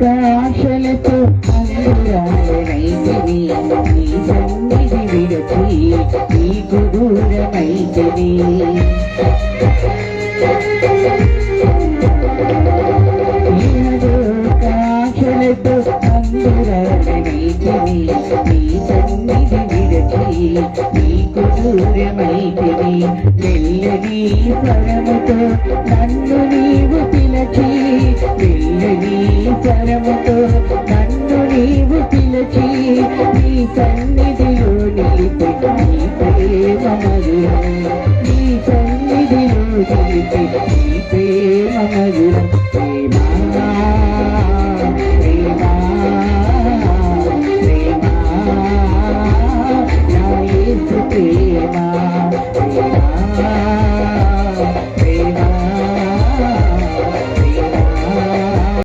కాశలతో అందురాలనైతిని నీ సన్నిధి విడచి నీకు దూరమైతిని కాశలతో అందురాలనైతిని నీ సన్నిధి విడచి నీకు దూరమైతిని వెళ్ళని స్వరముతో నన్ను వెళ్ళని స్వరముతో నన్ను నీవు పిలిచి నీ సన్నిధిలో నిలిపి నీ ప్రేమ మధురం నీ సన్నిధిలో నిలిపి నీ ప్రేమ మధురం